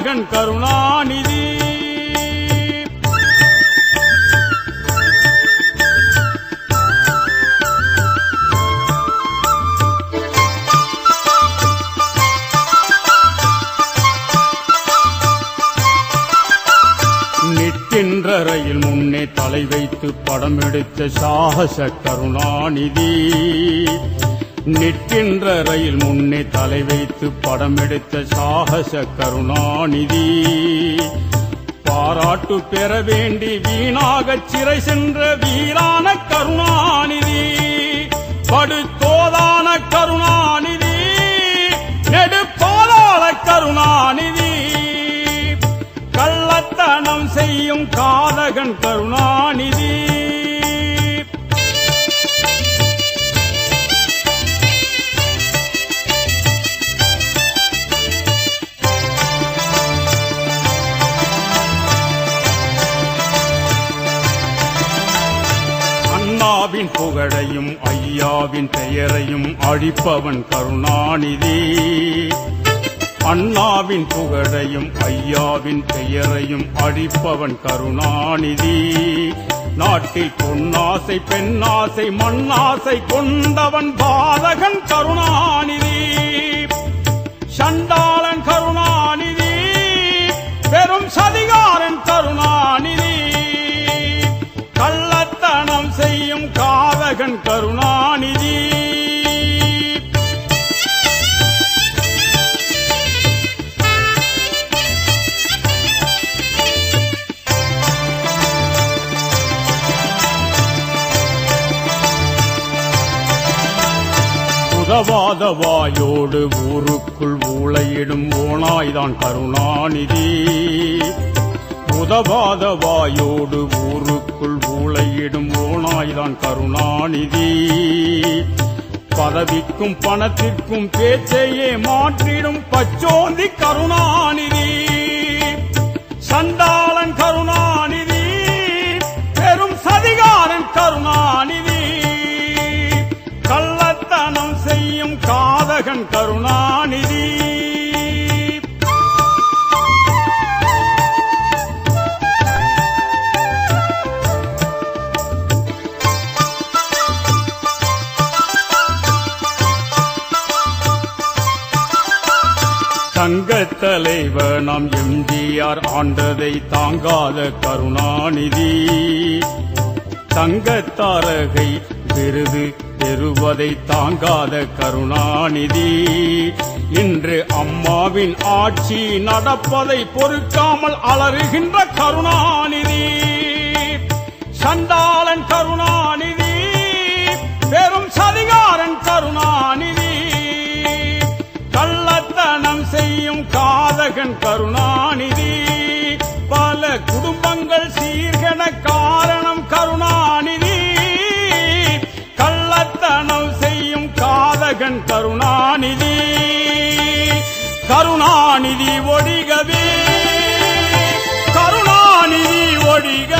காதகன் கருணாநிதி. நிற்கின்ற ரயில் முன்னே தலை வைத்து படம் எடுத்த சாகச கருணாநிதி. நிற்கின்ற ரயில் முன்னே தலை வைத்து படம் எடுத்த சாகச கருணாநிதி. பாராட்டு பெற வேண்டி வீணாக சிறை சென்ற வீரான கருணாநிதி. படுத்தோதான கருணாநிதி. நெடுப்பாலாள கருணாநிதி. கள்ளத்தனம் செய்யும் காதகன் கருணாநிதி. ஐயாவின் புகழையும் ஐயாவின் பெயரையும் அழிப்பவன் கருணாநிதி. அண்ணாவின் புகழையும் ஐயாவின் பெயரையும் அழிப்பவன் கருணாநிதி. நாட்டில் பொன்னாசை பெண்ணாசை மண்ணாசை கொண்டவன் பாதகன் கருணா கண்ணன் கருணாநிதி. உதவாத வாயோடு ஊருக்குள் ஊழையிடும் ஓனாய்தான் கருணாநிதி. உதவாத வாயோடு ஊருக்குள் ஊழையிடும் ஓனாய்தான் கருணாநிதி. பதவிக்கும் பணத்திற்கும் பேச்சையே மாற்றிடும் பச்சோந்தி கருணாநிதி. சண்டாளன் கருணாநிதி பெரும் சதிகாரன் கருணாநிதி. கள்ளத்தனம் செய்யும் காதகன் கருணா தங்க தலைவ நாம் எம்ஜிஆர் ஆண்டதை தாங்காத கருணாநிதி. தங்கத்தாரகை விருது பெறுவதை தாங்காத கருணாநிதி. இன்று அம்மாவின் ஆட்சி நடப்பதை பொறுக்காமல் அலறுகின்ற கருணாநிதி. சண்டாளன் கருணாநிதி பெரும் சதிகாரன் கருணாநிதி. செய்யும் காதகன் கருணாநிதி. பல குடும்பங்கள் சீர்கென காரணம் கருணாநிதி. கள்ளத்தனம் செய்யும் காதகன் கருணாநிதி. கருணாநிதி ஒழிகவே. கருணாநிதி ஒழிக